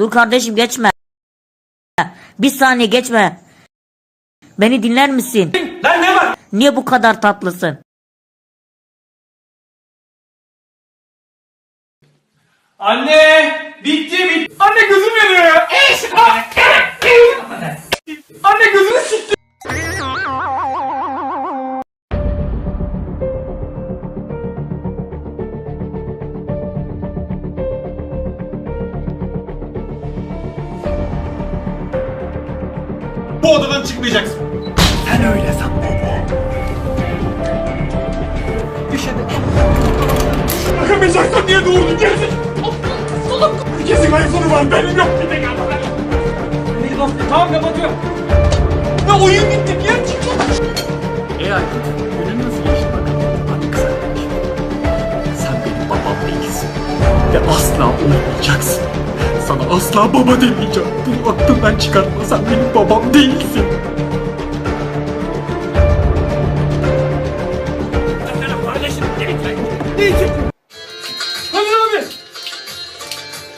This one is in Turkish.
Dur kardeşim geçme. Bir saniye geçme. Beni dinler misin? Lan ne var? Niye bu kadar tatlısın? Anne! Bitti bitti. Anne Bu odadan çıkmayacaksın. Sen öyle san baba. Bakamayacaksan niye doğurdun gerizekalı? Herkesin iPhone'u var benim yok bir tek ama. Neydi lan? Tamam kapatıyorum. Ne oyun gitti niye çıktın? E Aykut, günün nasıl geçti bakalım? Hadi kız. Sen benim babam değilsin. Ve asla olmayacaksın sana asla baba demeyeceğim. Bunu aklından çıkartma sen benim babam değilsin. Paylaşın, değil ki. Değil ki.